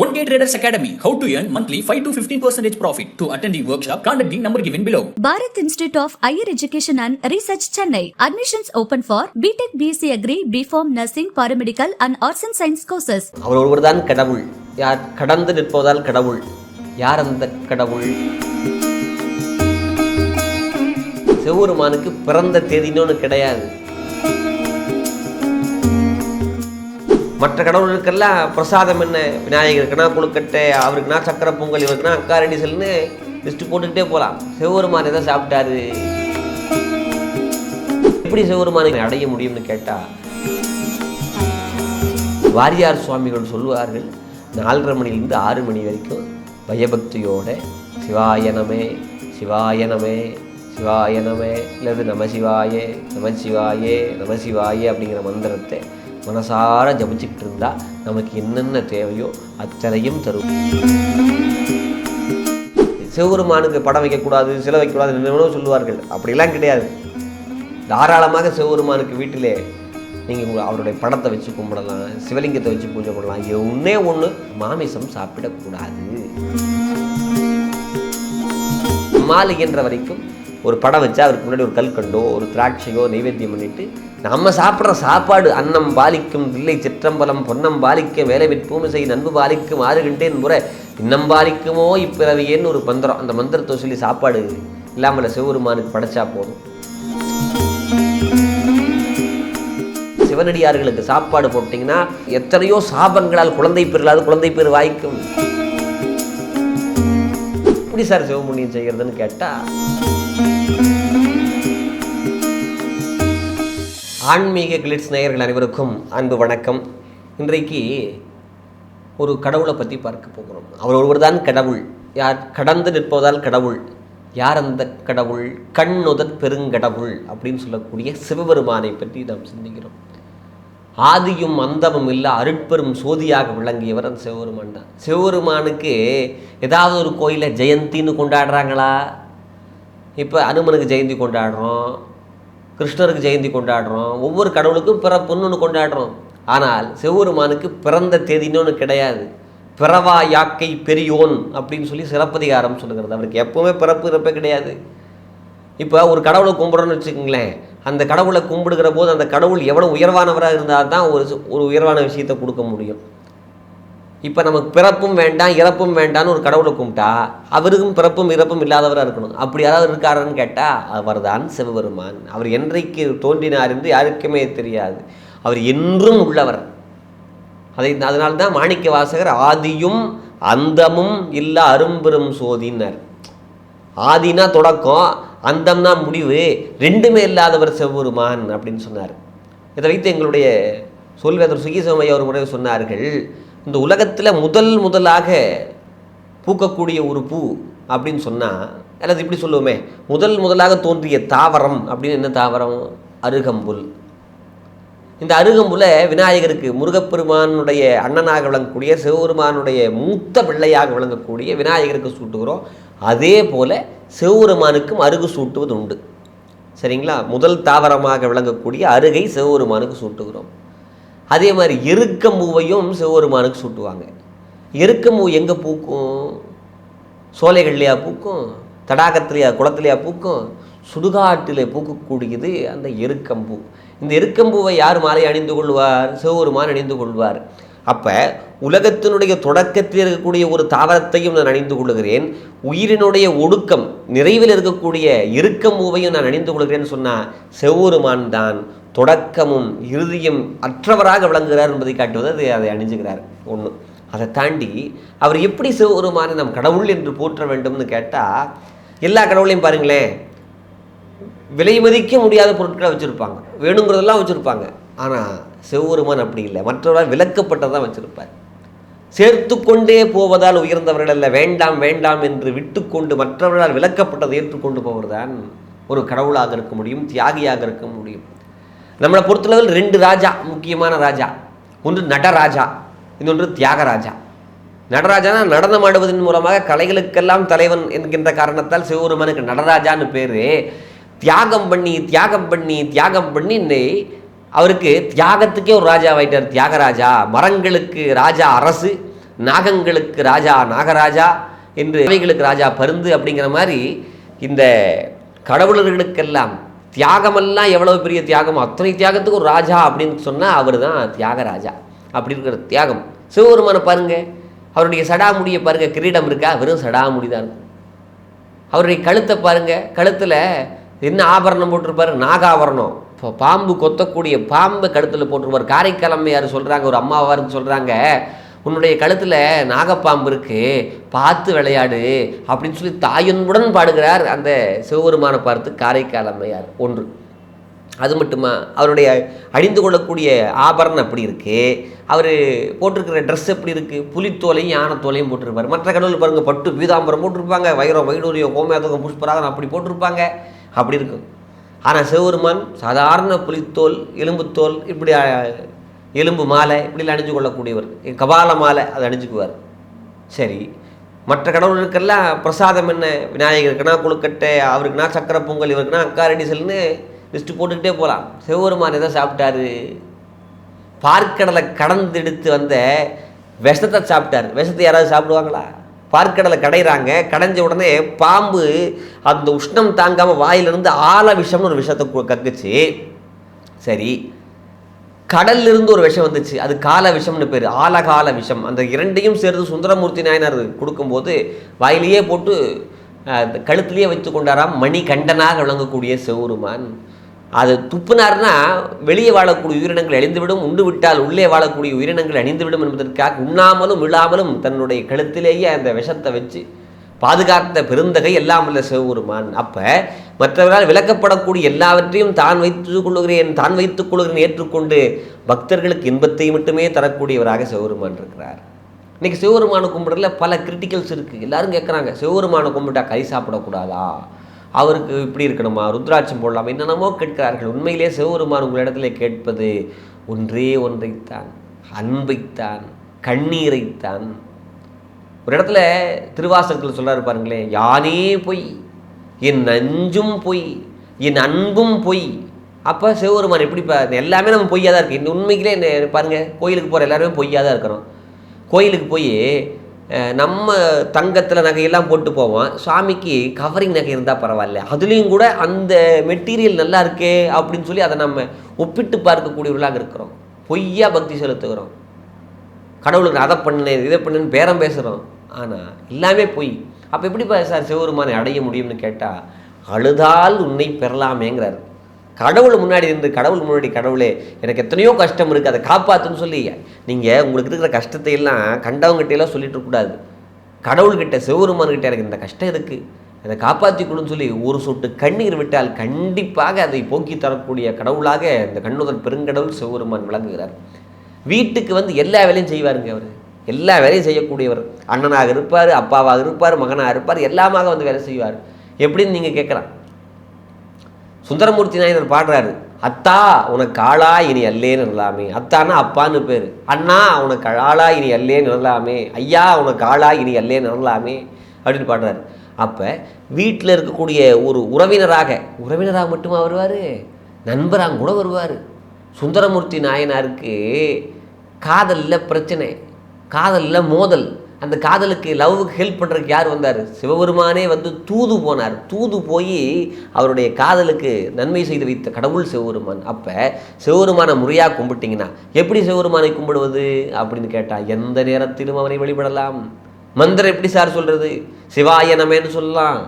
One Day Traders Academy. How to earn monthly 5 to 15 percentage profit. To attend the workshop, contact the number given below. Bharat Institute of Higher Education and Research Chennai. Admissions open for BTech BSc Agri, BPharm Nursing, Paramedical and Arts and Science courses. அவர் ஒருவர்தான் கடவுள் யார் கடந்து நிற்பதால் கடவுள் யார் அந்த கடவுள் சிவபெருமானுக்கு பிறந்த தேதின்னு ஒன்று கிடையாது மற்ற கடவுளுக்கெல்லாம் பிரசாதம் என்ன? விநாயகருக்குனா கொழுக்கட்டை அவருக்குனா சக்கரை பொங்கல் இவருக்குனா அக்காரடி செல்னு லிஸ்ட்டு போட்டுக்கிட்டே போகலாம் சிவபெருமான் எதை சாப்பிட்டாரு. எப்படி சிவபெருமானை அடைய முடியும்னு கேட்டால் வாரியார் சுவாமிகள் சொல்லுவார்கள் நாலரை மணிலேருந்து ஆறு மணி வரைக்கும் பயபக்தியோட சிவாயனமே சிவாயனமே சிவாயனமே இல்லது நம சிவாயே நம சிவாயே நம சிவாயே அப்படிங்கிற மந்திரத்தை மனசார ஜபிச்சுக்கிட்டு இருந்தா நமக்கு என்னென்ன தேவையோ அத்தனையும் தரும். சிவபெருமானுக்கு படம் வைக்கக்கூடாது சிலை வைக்கக்கூடாது என்னென்னமோ சொல்லுவார்கள். அப்படிலாம் கிடையாது. தாராளமாக சிவபெருமானுக்கு வீட்டிலே நீங்கள் அவருடைய படத்தை வச்சு கும்பிடலாம் சிவலிங்கத்தை வச்சு பூஜை பண்ணலாம். ஒன்றே ஒன்று மாமிசம் சாப்பிடக்கூடாது. மாளிகைன்ற வரைக்கும் ஒரு படம் வச்சா அவருக்கு முன்னாடி ஒரு கல்கண்டோ ஒரு திராட்சையோ நைவேத்தியம் பண்ணிட்டு நம்ம சாப்பிட்ற சாப்பாடு அன்னம் பாலிக்கும் தில்லை சிற்றம்பலம் பொன்னம் பாலிக்க வேலை விற்பூமிசை நண்பு பாலிக்கும் ஆறுகின்றேன் முறை. இன்னம் பாலிக்குமோ இப்பிறவியேன்னு ஒரு மந்திரம்? அந்த மந்திரத்தை சொல்லி சாப்பாடு இல்லாமல் சிவபெருமானுக்கு படைச்சா போதும். சிவனடியார்களுக்கு சாப்பாடு போட்டிங்கன்னா எத்தனையோ சாபங்களால் குழந்தை பெறலாது குழந்தை பேர் வாய்க்கும். எப்படி சார் சிவமுனியம் செய்கிறதுன்னு கேட்டா ஆன்மீக கிளிட்ஸ் நேயர்கள் அனைவருக்கும் அன்பு வணக்கம். இன்றைக்கு ஒரு கடவுளை பற்றி பார்க்க போகிறோம். அவர் ஒருவர் தான் கடவுள். யார் கடந்து நிற்பதால் கடவுள். யார் அந்த கடவுள்? கண்ணுதற் பெருங்கடவுள் அப்படின்னு சொல்லக்கூடிய சிவபெருமானை பற்றி நாம் சிந்திக்கிறோம். ஆதியும் அந்தமும் இல்லை அருட்பெரும் சோதியாக விளங்கியவர் அந்த சிவபெருமான் தான். சிவபெருமானுக்கு ஏதாவது ஒரு கோயிலை ஜெயந்தின்னு கொண்டாடுறாங்களா? இப்போ அனுமனுக்கு ஜெயந்தி கொண்டாடுறோம். கிருஷ்ணருக்கு ஜெயந்தி கொண்டாடுறோம். ஒவ்வொரு கடவுளுக்கும் பிறப்புன்னு ஒன்று கொண்டாடுறோம். ஆனால் சிவபெருமானுக்கு பிறந்த தேதின்னு ஒன்று கிடையாது. பிறவா யாக்கை பெரியோன் அப்படின்னு சொல்லி சிறப்பதிகாரம் சொல்லுகிறது. அவருக்கு எப்பவுமே பிறப்பு இறப்பே கிடையாது. இப்போ ஒரு கடவுளை கும்பிட்றோன்னு வச்சுக்கோங்களேன். அந்த கடவுளை கும்பிடுகிற போது அந்த கடவுள் எவ்வளோ உயர்வானவராக இருந்தால் தான் ஒரு ஒரு உயர்வான விஷயத்தை கொடுக்க முடியும். இப்போ நமக்கு பிறப்பும் வேண்டாம் இறப்பும் வேண்டாம்னு ஒரு கடவுளை கும்பிட்டா அவருக்கும் பிறப்பும் இறப்பும் இல்லாதவராக இருக்கணும். அப்படி யாராவது இருக்காருன்னு கேட்டால் அவர் தான் சிவபெருமான். அவர் என்றைக்கு தோன்றினார் என்று யாருக்குமே தெரியாது. அவர் என்றும் உள்ளவர். அதை அதனால்தான் மாணிக்க வாசகர் ஆதியும் அந்தமும் இல்லை அரும்பெரும் சோதினர் ஆதினா தொடக்கம் அந்தம்னா முடிவு ரெண்டுமே இல்லாதவர் சிவபெருமான் அப்படின்னு சொன்னார். இதை வைத்து எங்களுடைய சொல்வேதர் சுகிசமையா ஒரு முறை சொன்னார்கள் இந்த உலகத்தில் முதல் முதலாக பூக்கக்கூடிய ஒரு பூ அப்படின்னு சொன்னால் அல்லது இப்படி சொல்லுவோமே முதல் முதலாக தோன்றிய தாவரம் அப்படின்னு என்ன தாவரம்? அருகம்புல். இந்த அருகம்புல விநாயகருக்கு முருகப்பெருமானுடைய அண்ணனாக விளங்கக்கூடிய சிவபெருமானுடைய மூத்த பிள்ளையாக விளங்கக்கூடிய விநாயகருக்கு சூட்டுகிறோம். அதே போல சிவபெருமானுக்கும் அருகு சூட்டுவது உண்டு சரிங்களா? முதல் தாவரமாக விளங்கக்கூடிய அருகை சிவபெருமானுக்கு சூட்டுகிறோம். அதே மாதிரி எருக்கம்பூவையும் சிவபெருமானுக்கு சூட்டுவாங்க. எருக்கம்பூ எங்கே பூக்கும்? சோலைகள்லையா பூக்கும்? தடாகத்திலையா குளத்துலையா பூக்கும்? சுடுகாட்டிலே பூக்கக்கூடியது அந்த எருக்கம்பூ இந்த எருக்கம்பூவை யார் மாலை அணிந்து கொள்வார்? சிவபெருமான் அணிந்து கொள்வார். அப்போ உலகத்தினுடைய தொடக்கத்தில் இருக்கக்கூடிய ஒரு தாவரத்தையும் நான் அணிந்து கொள்கிறேன். உயிரினுடைய ஒடுக்கம் நிறைவில் இருக்கக்கூடிய இருக்கம்பூவையும் நான் அணிந்து கொள்கிறேன்னு சொன்னால் செவ்வொருமான் தான். தொடக்கமும் இறுதியும் அற்றவராக விளங்குகிறார் என்பதை காட்டுவது அது அதை அணிஞ்சுகிறார். ஒன்று அதை தாண்டி அவர் எப்படி சிவபெருமானை நம் கடவுள் என்று போற்ற வேண்டும்னு கேட்டால் எல்லா கடவுளையும் பாருங்களேன் விலை மதிக்க முடியாத பொருட்களை வச்சுருப்பாங்க. வேணுங்கிறதெல்லாம் வச்சுருப்பாங்க. ஆனால் சிவபெருமான் அப்படி இல்லை. மற்றவரால் விலக்கப்பட்டதான் வச்சுருப்பார். சேர்த்து கொண்டே போவதால் உயர்ந்தவர்கள் அல்ல வேண்டாம் வேண்டாம் என்று விட்டுக்கொண்டு மற்றவர்களால் விளக்கப்பட்டதை ஏற்றுக்கொண்டு போவதுதான் ஒரு கடவுளாக இருக்க முடியும் தியாகியாக இருக்க முடியும். நம்மளை பொறுத்தளவில் ரெண்டு ராஜா முக்கியமான ராஜா. ஒன்று நடராஜா இன்னொன்று தியாகராஜா. நடராஜானா நடனம் ஆடுவதன் மூலமாக கலைகளுக்கெல்லாம் தலைவன் என்கின்ற காரணத்தால் சிவபெருமானுக்கு நடராஜான்னு பேர். தியாகம் பண்ணி தியாகம் பண்ணி தியாகம் பண்ணி அவருக்கு தியாகத்துக்கே ஒரு ராஜா ஆயிட்டார். தியாகராஜா மரங்களுக்கு ராஜா அரசு நாகங்களுக்கு ராஜா நாகராஜா என்று அவைகளுக்கு ராஜா பருந்து அப்படிங்கிற மாதிரி இந்த கடவுளர்களுக்கெல்லாம் தியாகமெல்லாம் எவ்வளோ பெரிய தியாகம்? அத்தனை தியாகத்துக்கு ஒரு ராஜா அப்படின்னு சொன்னால் அவர் தான் தியாகராஜா. அப்படி இருக்கிற தியாகம். சிவபெருமானை பாருங்கள் அவருடைய சடாமுடியை பாருங்க. கிரீடம் இருக்கா? வெறும் சடாமுடி தான் இருக்கும். அவருடைய கழுத்தை பாருங்கள் கழுத்தில் என்ன ஆபரணம் போட்டிருப்பாரு? நாகாபரணம். இப்போ பாம்பு கொத்தக்கூடிய பாம்பு கழுத்தில் போட்டிருப்பார். காரைக்கிழமையார் சொல்கிறாங்க ஒரு அம்மாவார்னு சொல்கிறாங்க உன்னுடைய கழுத்தில் நாகப்பாம்பு இருக்குது பார்த்து விளையாடு அப்படின்னு சொல்லி தாயன்புடன் பாடுகிறார் அந்த சிவபெருமானை பார்த்து காரைக்கால் அம்மையார் ஒன்று. அது மட்டுமா? அவருடைய அணிந்து கொள்ளக்கூடிய ஆபரணம் அப்படி இருக்குது அவர் போட்டிருக்கிற ட்ரெஸ் எப்படி இருக்குது புலித்தோலையும் யானத்தோலையும் போட்டிருப்பார். மற்ற கடவுள் பாருங்கள் பட்டு பீதாம்பரம் போட்டிருப்பாங்க வைரம் வைடூரியம் கோமேதகம் புஷ்பராகன் அப்படி போட்டிருப்பாங்க. அப்படி இருக்கும் ஆனால் சிவபெருமான் சாதாரண புலித்தோல் எலும்புத்தோல் இப்படி எலும்பு மாலை இப்படிலாம் அணிஞ்சு கொள்ளக்கூடியவர். கபால மாலை அதை அணிஞ்சுக்குவார். சரி மற்ற கடவுளுக்கெல்லாம் பிரசாதம் என்ன? விநாயகருக்குனா கொழுக்கட்டை அவருக்குனா சக்கரை பொங்கல் இவருக்குனா அக்காரடி செல்லுன்னு லிஸ்ட்டு போட்டுக்கிட்டே போகலாம். சிவபெருமான் எதை சாப்பிட்டாரு. பார்க்கடலை கடந்தெடுத்து வந்த விஷத்தை சாப்பிட்டார். விஷத்தை யாராவது சாப்பிடுவாங்களா? பார்க்கடலை கடைகிறாங்க கடைஞ்ச உடனே பாம்பு அந்த உஷ்ணம் தாங்காமல் வாயிலிருந்து ஆல விஷம்னு ஒரு விஷத்தை கக்குச்சு. சரி கடல்ல இருந்து ஒரு விஷம் வந்துச்சு. அது கால விஷம்னு பேர். ஆலகால விஷம். அந்த இரண்டையும் சேர்த்து சுந்தரமூர்த்தி நாயனார் கொடுக்கும்போது வாயிலேயே போட்டு அந்த கழுத்திலேயே வைத்து கொண்டாராம் மணி கண்டனாக விளங்கக்கூடிய சிவருமான். அது துப்புனார்னா வெளியே வாழக்கூடிய உயிரினங்கள் அழிந்துவிடும். உண்டு விட்டால் உள்ளே வாழக்கூடிய உயிரினங்கள் அணிந்துவிடும் என்பதற்காக உண்ணாமலும் விழாமலும் தன்னுடைய கழுத்திலேயே அந்த விஷத்தை வச்சு பாதுகாத்த பெருந்தகை எல்லாம் இல்லை சிவபெருமான். அப்போ மற்றவர்களால் விளக்கப்படக்கூடிய எல்லாவற்றையும் தான் வைத்துக் கொள்ளுகிறேன் தான் வைத்துக் கொள்கிறேன் ஏற்றுக்கொண்டு பக்தர்களுக்கு இன்பத்தை மட்டுமே தரக்கூடியவராக சிவபெருமான் இருக்கிறார். இன்னைக்கு சிவபெருமானை கும்பிடுறதுல பல கிரிட்டிக்கல்ஸ் இருக்குது எல்லாரும் கேட்குறாங்க சிவபெருமானை கும்பிட்டா கறி சாப்பிடக்கூடாதா? அவருக்கு இப்படி இருக்கணுமா? ருத்ராட்சம் போடலாமா? என்னென்னமோ கேட்கிறார்கள். உண்மையிலே சிவபெருமான் உங்களிடத்துல கேட்பது ஒன்றே ஒன்றைத்தான். அன்பைத்தான் கண்ணீரைத்தான். ஒரு இடத்துல திருவாசகத்தில் சொல்கிறாரு பாருங்களேன் யானே பொய் என் நஞ்சும் பொய் என் அன்பும் பொய். அப்போ சிவபெருமான் எப்படி பா எல்லாமே நம்ம பொய்யாக தான் இருக்குது இந்த உண்மைக்கிலே என்ன பாருங்கள் கோயிலுக்கு போகிற எல்லாருமே பொய்யாக தான் இருக்கிறோம். கோயிலுக்கு போய் நம்ம தங்கத்தில் நகையெல்லாம் போட்டு போவோம். சுவாமிக்கு கவரிங் நகை இருந்தால் பரவாயில்ல. அதுலேயும் கூட அந்த மெட்டீரியல் நல்லா இருக்கே அப்படின்னு சொல்லி அதை நம்ம ஒப்பிட்டு பார்க்கக்கூடியவர்களாக இருக்கிறோம். பொய்யா பக்தி செலுத்துகிறோம். கடவுளுக்கு அதை பண்ணேன் இதை பண்ணுன்னு பேரம் பேசுகிறோம். ஆனால் எல்லாமே பொய் அப்போ எப்படிப்பா சார் சிவபெருமானை அடைய முடியும்னு கேட்டால் அழுதால் உன்னை பெறலாமேங்கிறார். கடவுள் முன்னாடி இருந்து கடவுள் முன்னாடி கடவுளே எனக்கு எத்தனையோ கஷ்டம் இருக்குது அதை காப்பாற்றுன்னு சொல்லி நீங்கள் உங்களுக்கு இருக்கிற கஷ்டத்தை எல்லாம் கண்டவங்ககிட்டலாம் சொல்லிட்டு இருக்கக்கூடாது கடவுள்கிட்ட சிவபெருமான்கிட்ட எனக்கு இந்த கஷ்டம் இருக்குது அதை காப்பாற்றி கொடுன்னு சொல்லி ஒரு சொட்டு கண்ணீர் விட்டால் கண்டிப்பாக அதை போக்கி தரக்கூடிய கடவுளாக இந்த கண்ணுதல் பெருங்கடவுள் சிவபெருமான் விளங்குகிறார். வீட்டுக்கு வந்து எல்லா வேலையும் செய்வாருங்க அவர். எல்லா வேலையும் செய்யக்கூடியவர். அண்ணனாக இருப்பார் அப்பாவாக இருப்பார் மகனாக இருப்பார் எல்லாமாக வந்து வேலை செய்வார். எப்படின்னு நீங்கள் கேட்கலாம். சுந்தரமூர்த்தி நாயனர் பாடுறாரு அத்தா உனக்கு ஆளா இனி அல்லேன்னு நிரலாமே. அத்தானா அப்பான்னு பேர். அண்ணா உனக்கு ஆளா இனி அல்லேன்னு நிரலாமே. ஐயா உனக்கு ஆளா இனி அல்லேன்னு நிரலாமே. அப்படின்னு பாடுறாரு. அப்போ வீட்டில் இருக்கக்கூடிய ஒரு உறவினராக உறவினராக மட்டுமா வருவார்? நண்பராக கூட வருவார். சுந்தரமூர்த்தி நாயனாருக்கு காதலில் பிரச்சனை. காதலில் மோதல். அந்த காதலுக்கு லவ்வுக்கு ஹெல்ப் பண்ணுறதுக்கு யார் வந்தார்? சிவபெருமானே வந்து தூது போனார். தூது போய் அவருடைய காதலுக்கு நன்மை செய்து வைத்த கடவுள் சிவபெருமான். அப்போ சிவபெருமானை முறையாக கும்பிட்டிங்கன்னா எப்படி சிவபெருமானை கும்பிடுவது அப்படின்னு கேட்டால் எந்த நேரத்திலும் அவனை வழிபடலாம். மந்திரம் எப்படி சார் சொல்கிறது சிவாய நமேன்னு சொல்லலாம்.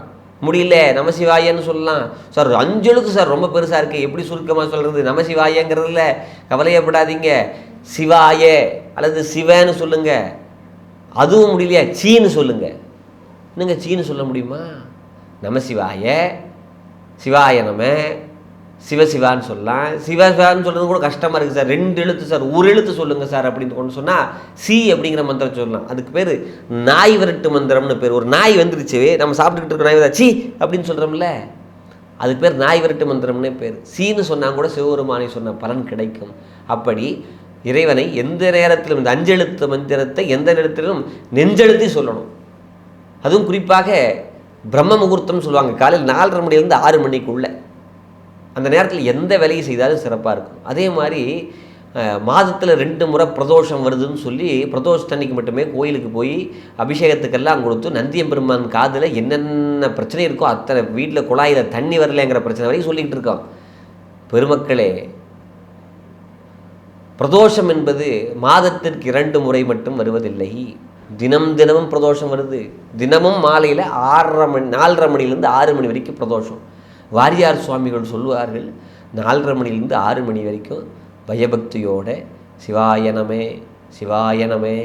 முடியல நமசிவாயன்னு சொல்லலாம். சார் அஞ்சலுக்கு சார் ரொம்ப பெருசாக இருக்குது எப்படி சுருக்கமாக சொல்கிறது நமசிவாயங்கிறதுல கவலையப்படாதீங்க சிவாய அல்லது சிவன்னு சொல்லுங்க. அதுவும் முடியலையா? சீன்னு சொல்லுங்க. என்னங்க சீன்னு சொல்ல முடியுமா? நம சிவாய சிவாய நம சிவசிவான்னு சொல்லலாம். சிவசிவான்னு சொல்கிறது கூட கஷ்டமாக இருக்குது சார். ரெண்டு எழுத்து சார். ஒரு எழுத்து சொல்லுங்கள் சார் அப்படின்னு கொண்டு சொன்னால் சி அப்படிங்கிற மந்திரம் சொல்லலாம். அதுக்கு பேர் நாய் விரட்டு மந்திரம்னு பேர். ஒரு நாய் வந்துருச்சு. நம்ம சாப்பிட்டுக்கிட்டு இருக்க நாய் வந்தா, சீ அப்படின்னு சொல்கிறோம்ல அதுக்கு பேர் நாய் விரட்டு மந்திரம்னே பேர். சீன்னு சொன்னால் கூட சிவபெருமானை சொன்ன பலன் கிடைக்கும். அப்படி இறைவனை எந்த நேரத்திலும் இந்த அஞ்செழுத்து மந்திரத்தை எந்த நேரத்திலும் நெஞ்செழுத்தி சொல்லணும். அதுவும் குறிப்பாக பிரம்ம முகூர்த்தம்னு சொல்லுவாங்க. காலையில் நாலரை மணிலேருந்து ஆறு மணிக்குள்ள. அந்த நேரத்தில் எந்த வேலையை செய்தாலும் சிறப்பாக இருக்கும். அதே மாதிரி மாதத்தில் ரெண்டு முறை பிரதோஷம் வருதுன்னு சொல்லி பிரதோஷத்தன்னைக்கு மட்டுமே கோயிலுக்கு போய் அபிஷேகத்துக்கெல்லாம் கொடுத்து நந்தியம் பெருமான் காதில் என்னென்ன பிரச்சனை இருக்கோ அத்தனை வீட்டில் குழாயில் தண்ணி வரலைங்கிற பிரச்சனை வரைக்கும் சொல்லிக்கிட்டு இருக்கோம் பெருமக்களே பிரதோஷம் என்பது மாதத்திற்கு இரண்டு முறை மட்டும் வருவதில்லை. தினம் தினமும் பிரதோஷம் வருது. தினமும் மாலையில் ஆறரை மணி நாலரை மணிலேருந்து ஆறு மணி வரைக்கும் பிரதோஷம். வாரியார் சுவாமிகள் சொல்லுவார்கள் நாலரை மணிலேருந்து ஆறு மணி வரைக்கும் பயபக்தியோட சிவாயனமே சிவாயனமே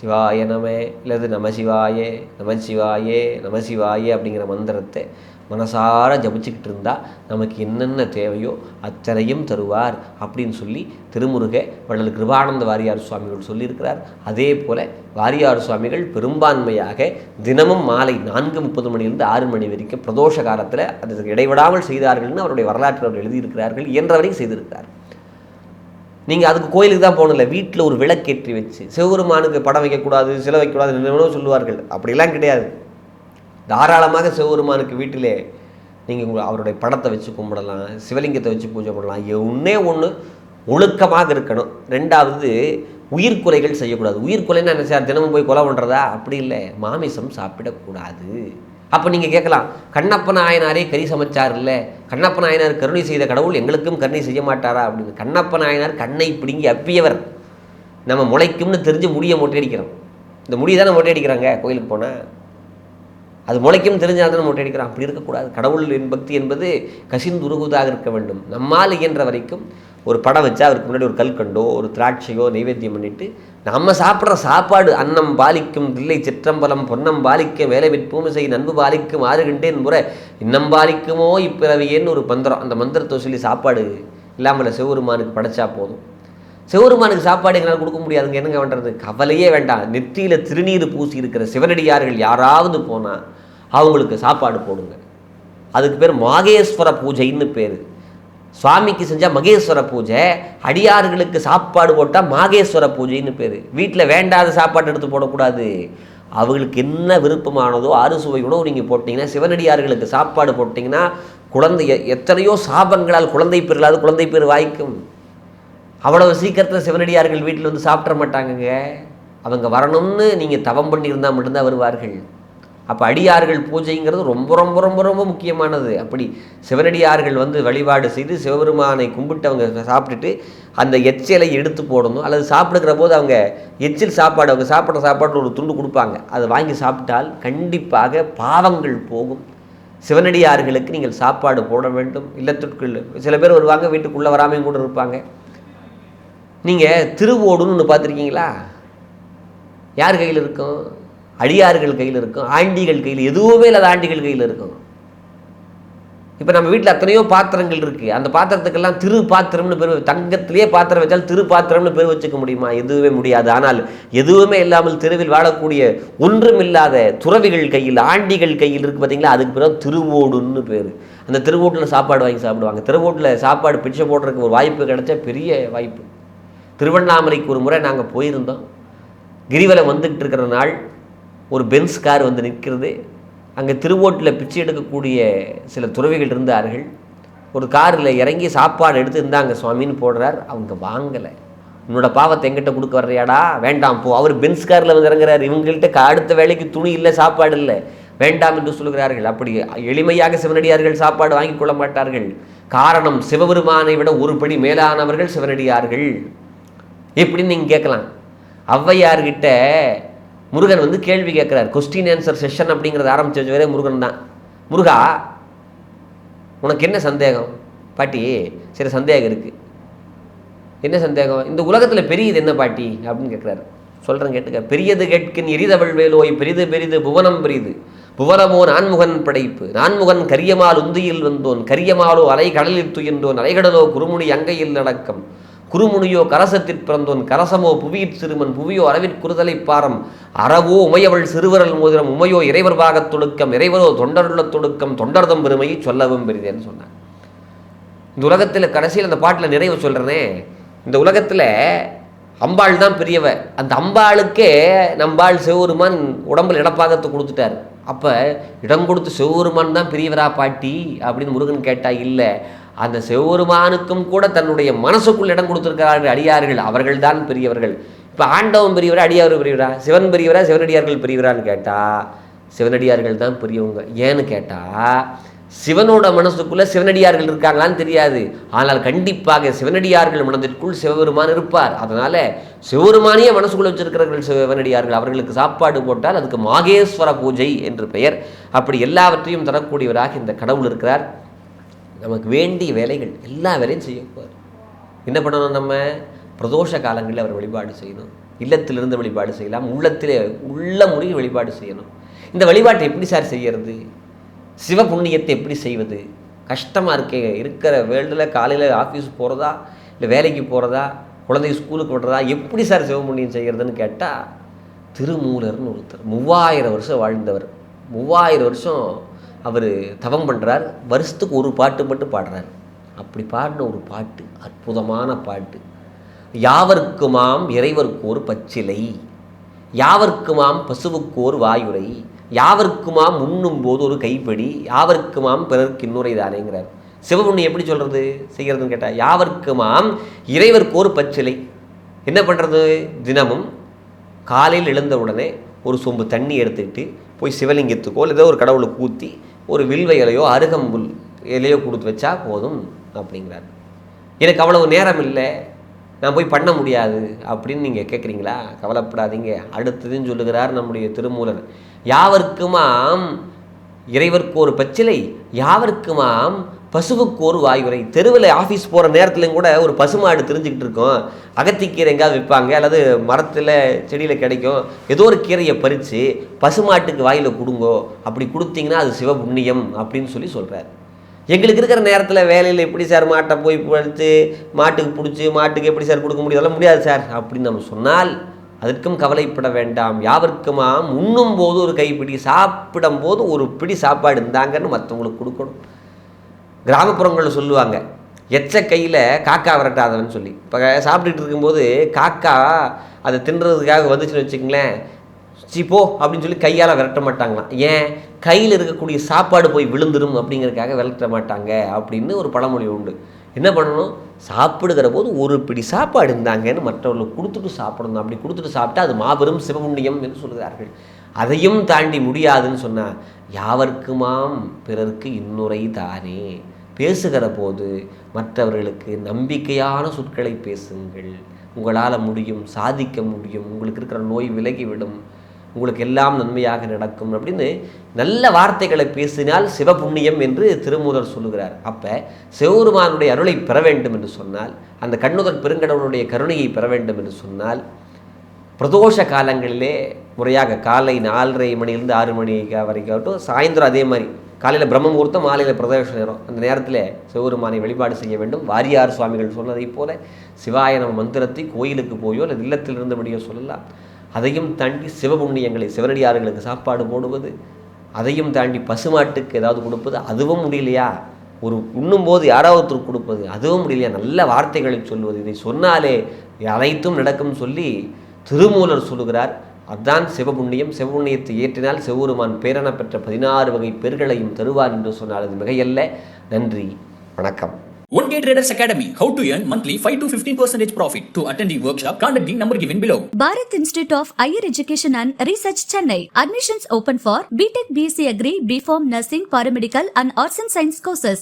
சிவாயனமே இல்லது நம சிவாயே நம சிவாயே நம சிவாயே அப்படிங்கிற மந்திரத்தை மனசார ஜபிச்சுக்கிட்டு இருந்தால் நமக்கு என்னென்ன தேவையோ அத்தனையும் தருவார் அப்படின்னு சொல்லி திருமுருக வள்ளல் கிருபானந்த வாரியார் சுவாமிகள் சொல்லியிருக்கிறார். அதே போல் வாரியார் சுவாமிகள் பெரும்பான்மையாக தினமும் மாலை நான்கு முப்பது மணிலிருந்து ஆறு மணி வரைக்கும் பிரதோஷ காலத்தில் அது இடைவிடாமல் செய்தார்கள்னு அவருடைய வரலாற்றில் அவர் எழுதியிருக்கிறார்கள் என்றவரையும் செய்திருக்கிறார். நீங்கள் அதுக்கு கோயிலுக்கு தான் போகணும்ல வீட்டில் ஒரு விளக்கேற்றி வச்சு சிவபெருமானுக்கு படம் வைக்கக்கூடாது சிலை வைக்கக்கூடாது என்னென்னமோ சொல்லுவார்கள். அப்படிலாம் கிடையாது. தாராளமாக சிவபெருமானுக்கு வீட்டிலே நீங்கள் அவருடைய படத்தை வச்சு கும்பிடலாம் சிவலிங்கத்தை வச்சு பூஜை பண்ணலாம். ஒன்றே ஒன்று ஒழுக்கமாக இருக்கணும். ரெண்டாவது உயிர்கொலைகள் செய்யக்கூடாது. உயிர்கொலைன்னா என்ன சார்? தினமும் போய் கொலை பண்ணுறதா அப்படி இல்லை. மாமிசம் சாப்பிடக்கூடாது. அப்போ நீங்கள் கேட்கலாம் கண்ணப்ப நாயனாரே கறி சமைச்சார் இல்லை கண்ணப்ப நாயனார் கருணை செய்த கடவுள் எங்களுக்கும் கருணை செய்ய மாட்டாரா? அப்படின்னு. கண்ணப்ப நாயனார் கண்ணை பிடுங்கி அப்பியவர். நம்ம முளைக்கும்னு தெரிஞ்சு முடியை மொட்டையடிக்கிறோம் இந்த முடியை தானே மொட்டையடிக்கிறாங்க கோயிலுக்கு போனால் அது முளைக்கும் தெரிஞ்சால் தான் மொட்டை அடிக்கிறோம். அப்படி இருக்கக்கூடாது. கடவுளின் பக்தி என்பது கசிந்துருகுதாக இருக்க வேண்டும். நம்மால் இயன்ற வரைக்கும் ஒரு படம் வச்சா அவருக்கு முன்னாடி ஒரு கல்கண்டோ ஒரு திராட்சையோ நைவேத்தியம் பண்ணிட்டு நம்ம சாப்பிட்ற சாப்பாடு அன்னம் பாலிக்கும் தில்லை சிற்றம்பலம் பொன்னம் பாலிக்க வேலை விற்பூமி செய் நண்பு பாலிக்கும் ஆறுகின்றேன் முறை. இன்னம் பாலிக்குமோ இப்பிறவையேன்னு ஒரு மந்திரம்? அந்த மந்திரத்தை சொல்லி சாப்பாடு இல்லாமல் சிவபெருமானுக்கு படைச்சா போதும். சிவபெருமானுக்கு சாப்பாடு எங்களால் கொடுக்க முடியாதுங்க. என்னங்க பண்ணுறது கவலையே வேண்டாம். நெத்தியில் திருநீர் பூசி இருக்கிற சிவனடியார்கள் யாராவது போனால் அவங்களுக்கு சாப்பாடு போடுங்க. அதுக்கு பேர் மாகேஸ்வர பூஜைன்னு பேர். சுவாமிக்கு செஞ்சால் மகேஸ்வர பூஜை அடியார்களுக்கு சாப்பாடு போட்டால் மாகேஸ்வர பூஜைன்னு பேர். வீட்டில் வேண்டாத சாப்பாடு எடுத்து போடக்கூடாது. அவங்களுக்கு என்ன விருப்பமானதோ அறுசுவை உணவு நீங்கள் போட்டிங்கன்னா சிவனடியார்களுக்கு சாப்பாடு போட்டிங்கன்னா குழந்தை எத்தனையோ சாபங்களால் குழந்தை பேர் இல்லாத குழந்தை பேர் வாய்க்கும். அவ்வளவு சீக்கிரத்தில் சிவனடியார்கள் வீட்டில் வந்து சாப்பிட்ற மாட்டாங்கங்க. அவங்க வரணும்னு நீங்கள் தவம் பண்ணியிருந்தால் மட்டும்தான் வருவார்கள். அப்போ அடியார்கள் பூஜைங்கிறது ரொம்ப ரொம்ப ரொம்ப ரொம்ப முக்கியமானது. அப்படி சிவனடியார்கள் வந்து வழிபாடு செய்து சிவபெருமானை கும்பிட்டு அவங்க சாப்பிட்டுட்டு அந்த எச்சலை எடுத்து போடணும். அல்லது சாப்பிடுக்கிற போது அவங்க எச்சில் சாப்பாடு அவங்க சாப்பிட்ற சாப்பாடு ஒரு துண்டு கொடுப்பாங்க. அதை வாங்கி சாப்பிட்டால் கண்டிப்பாக பாவங்கள் போகும். சிவனடியார்களுக்கு நீங்கள் சாப்பாடு போட வேண்டும். இல்லத்திற்குள் சில பேர் வருவாங்க வீட்டுக்குள்ளே வராமையும் கூட இருப்பாங்க. நீங்கள் திருவோடுன்னு ஒன்று பார்த்துருக்கீங்களா? யார் கையில் இருக்கும்? அடியார்கள் கையில் இருக்கும் ஆண்டிகள் கையில் எதுவுமே இல்லாத ஆண்டிகள் கையில் இருக்கும். இப்போ நம்ம வீட்டில் அத்தனையோ பாத்திரங்கள் இருக்குது அந்த பாத்திரத்துக்கெல்லாம் திரு பாத்திரம்னு பேர் தங்கத்திலேயே பாத்திரம் வச்சால் திரு பாத்திரம்னு பேர் வச்சுக்க முடியுமா? எதுவுமே முடியாது. ஆனால் எதுவுமே இல்லாமல் தெருவில் வாழக்கூடிய ஒன்றும் இல்லாத துறவிகள் கையில் ஆண்டிகள் கையில் இருக்குது பார்த்தீங்களா அதுக்கு பிறகு திருவோடுன்னு பேர். அந்த திருவோட்டில் சாப்பாடு வாங்கி சாப்பிடுவாங்க. திருவோட்டில் சாப்பாடு பிடிச்ச போடுறதுக்கு ஒரு வாய்ப்பு கிடைச்சா பெரிய வாய்ப்பு. திருவண்ணாமலைக்கு ஒரு முறை நாங்கள் போயிருந்தோம். கிரிவலம் வந்துக்கிட்டு இருக்கிற நாள் ஒரு பென்ஸ் கார் வந்து நிற்கிறது. அங்கே திருவோட்டில் பிச்சை எடுக்கக்கூடிய சில துறவிகள் இருந்தார்கள். ஒரு காரில் இறங்கி சாப்பாடு எடுத்து இருந்தாங்க சுவாமின்னு போடுறார். அவங்க வாங்கலை. உன்னோட பாவத்தை எங்கிட்ட கொடுக்க வர்றியாடா? வேண்டாம் போ. அவர் பென்ஸ் காரில் வந்து இறங்குறாரு. இவங்கள்ட்ட அடுத்த வேலைக்கு துணி இல்லை சாப்பாடு இல்லை. வேண்டாம் என்று சொல்கிறார்கள் அப்படி எளிமையாக சிவனடியார்கள் சாப்பாடு வாங்கி கொள்ள மாட்டார்கள். காரணம் சிவபெருமானை விட ஒரு படி மேலானவர்கள் சிவனடியார்கள். எப்படின்னு நீங்கள் கேட்கலாம். ஔவையார்கிட்ட முருகன் வந்து கேள்வி கேட்குறார். கொஸ்டின் ஆன்சர் செஷன் அப்படிங்கிறத ஆரம்பிச்சு வச்சவரே முருகன் தான். முருகா உனக்கு என்ன சந்தேகம்? பாட்டி சரி சந்தேகம் இருக்குது என்ன சந்தேகம்? இந்த உலகத்தில் பெரியது என்ன பாட்டி? அப்படின்னு கேட்குறாரு. சொல்கிறேன் கேட்டுக்க. பெரியது கேட்கின் எரிதவள் வேலோய் பெரிது பெரிது புவனம் பெரிது. புவனமோ நான்முகன் படைப்பு. நான்முகன் கரியமால் உந்தியில் வந்தோன். கரியமாலோ அலை கடலில் துயின்றோன். அலைகடலோ குறுமுனி அங்கையில் நடக்கம். குறுமுனியோ கரசத்திற் பிறந்தோன் கரசமோ புவியிற் சிறுமன் புவியோ அரவிற் குறுதலை பாரம். அறவோ உமையவள் சிறுவரல் மோதிரம் உமையோ இறைவர் பாகத் தொடுக்கம் இறைவரோ தொண்டருள்ள தொடுக்கம் தொண்டர்தம் பெருமையை சொல்லவும் பெரிதேன்னு சொன்னாங்க இந்த உலகத்தில் கடைசியில் அந்த பாட்டில் நிறைவு சொல்கிறனே இந்த உலகத்தில் அம்பாள் தான் பெரியவ. அந்த அம்பாளுக்கே நம்பாள் சிவபெருமான் உடம்புல இடப்பாகத்தை கொடுத்துட்டார். அப்போ இடம் கொடுத்து சிவபெருமான் தான் பெரியவரா பாட்டி அப்படின்னு முருகன் கேட்டா இல்லை. அந்த சிவபெருமானுக்கும் கூட தன்னுடைய மனசுக்குள் இடம் கொடுத்துருக்கிறார்கள் அடியார்கள். அவர்கள்தான் பெரியவர்கள். இப்போ ஆண்டவன் பெரியவரா அடியார் பெரியவரா? சிவன் பெரியவரா சிவனடியார்கள் பெரியவரான்னு கேட்டால் சிவனடியார்கள் தான் பெரியவங்க. ஏன்னு கேட்டால் சிவனோட மனசுக்குள்ளே சிவனடியார்கள் இருக்காங்களான்னு தெரியாது. ஆனால் கண்டிப்பாக சிவனடியார்கள் மனதிற்குள் சிவபெருமான் இருப்பார். அதனால் சிவபெருமானியே மனசுக்குள்ளே வச்சிருக்கிறார்கள் சிவனடியார்கள். அவர்களுக்கு சாப்பாடு போட்டால் அதுக்கு மாகேஸ்வர பூஜை என்று பெயர். அப்படி எல்லாவற்றையும் தரக்கூடியவராக இந்த கடவுள் இருக்கிறார். நமக்கு வேண்டிய வேலைகள் எல்லா வேலையும் செய்யப்பார் என்ன பண்ணணும் நம்ம? பிரதோஷ காலங்களில் அவர் வழிபாடு செய்யணும். இல்லத்திலிருந்து வழிபாடு செய்யலாம். உள்ளத்திலே உள்ள முறையில் வழிபாடு செய்யணும். இந்த வழிபாட்டை எப்படி சார் செய்யறது? சிவ புண்ணியத்தை எப்படி செய்வது? கஷ்டமாக இருக்கே இருக்கிற வேர்ல்டில் காலையில் ஆஃபீஸ் போகிறதா இல்லை வேலைக்கு போகிறதா குழந்தை ஸ்கூலுக்கு விடுறதா? எப்படி சார் சிவ புண்ணியம் செய்கிறதுன்னு கேட்டால் திருமூலர்னு ஒருத்தர். மூவாயிரம் வருஷம் வாழ்ந்தவர். மூவாயிரம் வருஷம் அவர் தவம் பண்ணுறார் வருஷத்துக்கு ஒரு பாட்டு மட்டும் பாடுறார். அப்படி பாடின ஒரு பாட்டு அற்புதமான பாட்டு. யாவர்க்குமாம் இறைவர்க்கோர் பச்சிலை. யாவர்க்குமாம் பசுவுக்கோர் வாயுரை. யாவர்க்குமாம் உண்ணும் போது ஒரு கைப்படி. யாவர்க்குமாம் பிறர்க்கு இன்னுரை தானேங்கிறார். சிவபுண்ணி எப்படி சொல்கிறது செய்கிறதுன்னு கேட்டால் யாவர்க்குமாம் இறைவர்க்கோர் பச்சிலை. என்ன பண்ணுறது தினமும் காலையில் எழுந்த உடனே ஒரு சொம்பு தண்ணி எடுத்துக்கிட்டு போய் சிவலிங்கத்துக்கோ இல்லை ஏதோ ஒரு கடவுளுக்கு ஊற்றி ஒரு வில்வ இலையோ அருகம்புல் இலையோ கொடுத்து வச்சா போதும் அப்படிங்கிறார். எனக்கு அவ்வளவு நேரம் இல்லை. நான் போய் பண்ண முடியாது அப்படின்னு நீங்கள் கேட்குறீங்களா கவலைப்படாதீங்க. அடுத்ததுன்னு சொல்லுகிறார் நம்முடைய திருமூலர். யாவருக்குமாம் இறைவர்க்கு ஒரு பச்சிலை. யாவருக்குமாம் பசுவுக்கு ஒரு வாய்வுரை தெருவில் ஆஃபீஸ் போகிற நேரத்துலையும் கூட ஒரு பசுமாடு தெரிஞ்சுக்கிட்டு இருக்கோம். அகத்திக்கீரை எங்கேயாவது விற்பாங்க அல்லது மரத்தில் செடியில் கிடைக்கும். ஏதோ ஒரு கீரையை பறித்து பசுமாட்டுக்கு வாயில் கொடுங்கோ. அப்படி கொடுத்தீங்கன்னா அது சிவபுண்ணியம் அப்படின்னு சொல்லி சொல்கிறார் எங்களுக்கு இருக்கிற நேரத்தில் வேலையில் எப்படி சார் மாட்டை போய் படுத்து மாட்டுக்கு பிடிச்சி மாட்டுக்கு எப்படி சார் கொடுக்க முடியும்? அதெல்லாம் முடியாது சார். அப்படின்னு நம்ம சொன்னால் அதற்கும் கவலைப்பட வேண்டாம். யாவர்க்குமாம் உண்ணும் போது ஒரு கைப்பிடி சாப்பிடும் போது ஒரு பிடி சாப்பாடு இருந்தாங்கன்னு மற்றவங்களுக்கு கொடுக்கணும். கிராமப்புறங்களில் சொல்லுவாங்க. எச்ச கையில் காக்கா விரட்டாதவன் சொல்லி. இப்போ சாப்பிட்டுட்டு இருக்கும்போது காக்கா அதை தின்றதுக்காக வந்துச்சுன்னு வச்சுக்கங்களேன். சி போ அப்படின்னு சொல்லி கையால் விரட்ட மாட்டாங்களாம். ஏன்? கையில் இருக்கக்கூடிய சாப்பாடு போய் விழுந்துடும் அப்படிங்கிறதுக்காக விரட்ட மாட்டாங்க அப்படின்னு ஒரு பழமொழி உண்டு. என்ன பண்ணணும்? சாப்பிடுகிற போது ஒரு பிடி சாப்பாடு இருந்தாங்கன்னு மற்றவர்களுக்கு கொடுத்துட்டு சாப்பிடணும். அப்படி கொடுத்துட்டு சாப்பிட்டா அது மாபெரும் சிவபுண்ணியம் என்று சொல்கிறார்கள் அதையும் தாண்டி முடியாதுன்னு சொன்னால் யாவர்க்குமாம் பிறருக்கு இன்னுரை தானே? பேசுகிற போது மற்றவர்களுக்கு நம்பிக்கையான சொற்களை பேசுங்கள். உங்களால் முடியும் சாதிக்க முடியும் உங்களுக்கு இருக்கிற நோய் விலகிவிடும் உங்களுக்கு எல்லாம் நன்மையாக நடக்கும் அப்படின்னு நல்ல வார்த்தைகளை பேசினால் சிவபுண்ணியம் என்று திருமூலர் சொல்லுகிறார். அப்போ சிவபெருமானுடைய அருளை பெற வேண்டும் என்று சொன்னால் அந்த கண்ணுதல் பெருங்கடவுளுடைய கருணையை பெற வேண்டும் என்று சொன்னால் பிரதோஷ காலங்களிலே முறையாக காலை நாலரை மணிலேருந்து ஆறு மணி வரைக்கும் ஆகட்டும் சாயந்தரம் அதே மாதிரி காலையில் பிரம்ம முகூர்த்தம் மாலையில் பிரதோஷ நேரம். அந்த நேரத்தில் சிவபெருமானை வழிபாடு செய்ய வேண்டும். வாரியார் சுவாமிகள் சொன்னதைப் போல சிவாய நம்ம மந்திரத்தை கோயிலுக்கு போயோ அல்லது இல்லத்தில் இருந்தபடியோ சொல்லலாம். அதையும் தாண்டி சிவபுண்ணியங்களை சிவனடியார்களுக்கு சாப்பாடு போடுவது அதையும் தாண்டி பசுமாட்டுக்கு ஏதாவது கொடுப்பது அதுவும் முடியலையா? ஒரு உண்ணும்போது யாராவது கொடுப்பது அதுவும் முடியலையா? நல்ல வார்த்தைகளை சொல்வது இதை சொன்னாலே அனைத்தும் நடக்கும் சொல்லி திருமூலர் சொல்லுகிறார். அதான் சிவபுண்ணியம் சிவபுண்ணியத்தை ஏற்றினால் சிவபெருமான் பேரென பெற்ற பதினாறு வகை பேர்களையும் தருவார் என்று சொன்னால் அது மிகையல்ல நன்றி வணக்கம் One Day Traders Academy. How to earn monthly 5 to 15% profit. To attend the workshop, contact the number given below. Bharat Institute of Higher Education and Research Chennai. Admissions open for BTech BSc Agri, BPharm Nursing, Paramedical and Arts and Science courses.